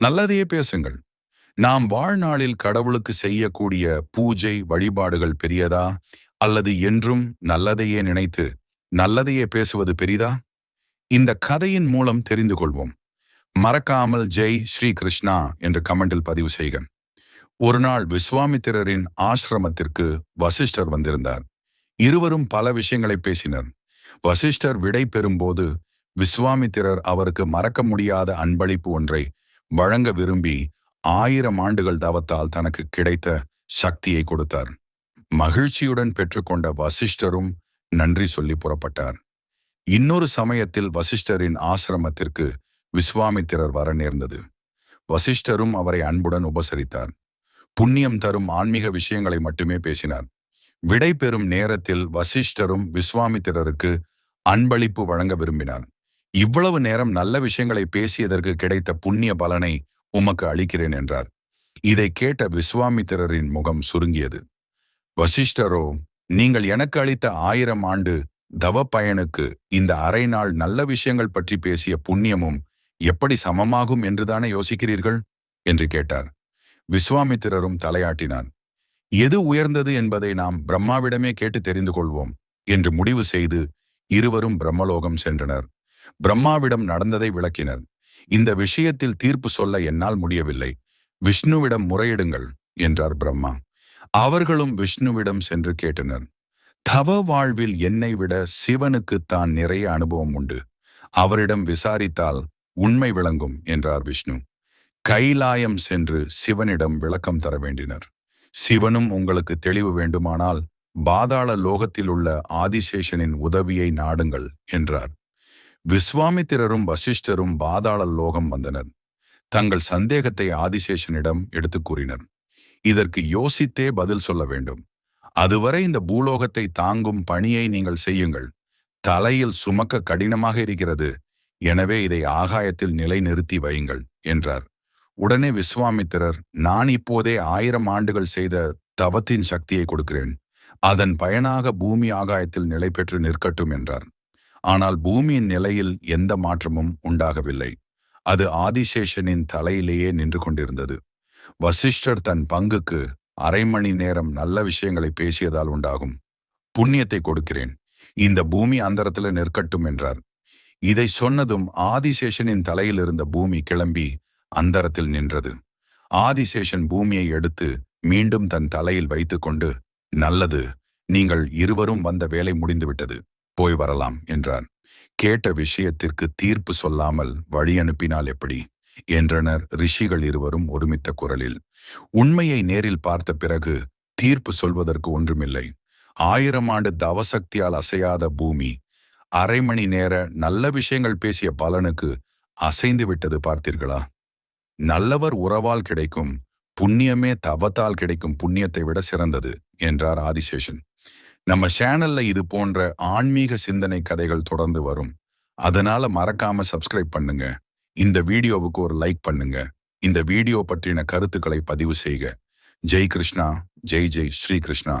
நல்லதையே பேசுங்கள். நாம் வாழ்நாளில் கடவுளுக்கு செய்யக்கூடிய பூஜை வழிபாடுகள் பெரியதா? அல்லது என்றும் நல்லதையே நினைத்து நல்லதையே பேசுவது பெரிதா? இந்த கதையின் மூலம் தெரிந்து கொள்வோம். மறக்காமல் ஜெய் ஸ்ரீ கிருஷ்ணா என்று கமெண்டில் பதிவு செய்க. ஒரு நாள் விஸ்வாமித்திரரின் ஆசிரமத்திற்கு வசிஷ்டர் வந்திருந்தார். இருவரும் பல விஷயங்களை பேசினர். வசிஷ்டர் விடை பெறும்போது விஸ்வாமித்திரர் அவருக்கு மறக்க முடியாத அன்பளிப்பு ஒன்றை வழங்க விரும்பி ஆயிரம் ஆண்டுகள் தவத்தால் தனக்கு கிடைத்த சக்தியை கொடுத்தார். மகிழ்ச்சியுடன் பெற்றுக்கொண்ட வசிஷ்டரும் நன்றி சொல்லி புறப்பட்டார். இன்னொரு சமயத்தில் வசிஷ்டரின் ஆசிரமத்திற்கு விஸ்வாமித்திரர் வர நேர்ந்தது. வசிஷ்டரும் அவரை அன்புடன் உபசரித்தார். புண்ணியம் தரும் ஆன்மீக விஷயங்களை மட்டுமே பேசினார். விடை பெறும் நேரத்தில் வசிஷ்டரும் விஸ்வாமித்திரருக்கு அன்பளிப்பு வழங்க விரும்பினார். இவ்வளவு நேரம் நல்ல விஷயங்களை பேசியதற்கு கிடைத்த புண்ணிய பலனை உமக்கு அளிக்கிறேன் என்றார். இதை கேட்ட விஸ்வாமித்திரரின் முகம் சுருங்கியது. வசிஷ்டரோ நீங்கள் எனக்கு அளித்த ஆயிரம் ஆண்டு தவ பயனுக்கு இந்த அரை நாள் நல்ல விஷயங்கள் பற்றி பேசிய புண்ணியமும் எப்படி சமமாகும் என்றுதானே யோசிக்கிறீர்கள்? என்று கேட்டார். விஸ்வாமித்திரரும் தலையாட்டினார். எது உயர்ந்தது என்பதை நாம் பிரம்மாவிடமே கேட்டு தெரிந்து கொள்வோம் என்று முடிவு செய்து இருவரும் பிரம்மலோகம் சென்றனர். பிரம்மாவிடம் நடந்ததை விளக்கினர். இந்த விஷயத்தில் தீர்ப்பு சொல்ல என்னால் முடியவில்லை. விஷ்ணுவிடம் முறையிடுங்கள் என்றார் பிரம்மா. அவர்களும் விஷ்ணுவிடம் சென்று கேட்டனர். தவ வாழ்வில் என்னை விட சிவனுக்கு தான் நிறைய அனுபவம் உண்டு. அவரிடம் விசாரித்தால் உண்மை விளங்கும் என்றார் விஷ்ணு. கைலாயம் சென்று சிவனிடம் விளக்கம் தர வேண்டினர். சிவனும் உங்களுக்கு தெளிவு வேண்டுமானால் பாதாள லோகத்தில் உள்ள ஆதிசேஷனின் உதவியை நாடுங்கள் என்றார். விஸ்வாமித்திரரும் வசிஷ்டரும் பாதாள லோகம் வந்தனர். தங்கள் சந்தேகத்தை ஆதிசேஷனிடம் எடுத்துக் கூறினர். இதற்கு யோசித்தே பதில் சொல்ல வேண்டும். அதுவரை இந்த பூலோகத்தை தாங்கும் பணியை நீங்கள் செய்யுங்கள். தலையில் சுமக்க கடினமாக இருக்கிறது. எனவே இதை ஆகாயத்தில் நிலைநிறுத்தி வையுங்கள் என்றார். உடனே விஸ்வாமித்திரர் நான் இப்போதே ஆயிரம் ஆண்டுகள் செய்த தவத்தின் சக்தியை கொடுக்கிறேன். அதன் பயனாக பூமி ஆகாயத்தில் நிலை பெற்று நிற்கட்டும் என்றார். ஆனால் பூமியின் நிலையில் எந்த மாற்றமும் உண்டாகவில்லை. அது ஆதிசேஷனின் தலையிலேயே நின்று கொண்டிருந்தது. வசிஷ்டர் தன் பங்குக்கு அரை மணி நேரம் நல்ல விஷயங்களை பேசியதால் உண்டாகும். புண்ணியத்தை கொடுக்கிறேன். இந்த பூமி அந்தரத்தில் நிற்கட்டும் என்றார். இதை சொன்னதும் ஆதிசேஷனின் தலையில் இருந்த பூமி கிளம்பி அந்தரத்தில் நின்றது. ஆதிசேஷன் பூமியை எடுத்து மீண்டும் தன் தலையில் வைத்துக்கொண்டு நல்லது நீங்கள் இருவரும் வந்த வேலை முடிந்துவிட்டது. போய் வரலாம் என்றார். கேட்ட விஷயத்திற்கு தீர்ப்பு சொல்லாமல் வழி அனுப்பினால் எப்படி? என்றனர் ரிஷிகள் இருவரும் ஒருமித்த குரலில். உண்மையை நேரில் பார்த்த பிறகு தீர்ப்பு சொல்வதற்கு ஒன்றுமில்லை. ஆயிரம் ஆண்டு தவசக்தியால் அசையாத பூமி அரை மணி நேர நல்ல விஷயங்கள் பேசிய பலனுக்கு அசைந்து விட்டது பார்த்தீர்களா? நல்லவர் உறவால் கிடைக்கும் புண்ணியமே தவத்தால் கிடைக்கும் புண்ணியத்தை விட சிறந்தது என்றார் ஆதிசேஷன். நம்ம சேனல்ல இது போன்ற ஆன்மீக சிந்தனை கதைகள் தொடர்ந்து வரும். அதனால மறக்காம சப்ஸ்கிரைப் பண்ணுங்க. இந்த வீடியோவுக்கு ஒரு லைக் பண்ணுங்க. இந்த வீடியோ பற்றின கருத்துக்களை பதிவு செய்க. ஜெய் கிருஷ்ணா ஜெய் ஜெய் ஸ்ரீ கிருஷ்ணா.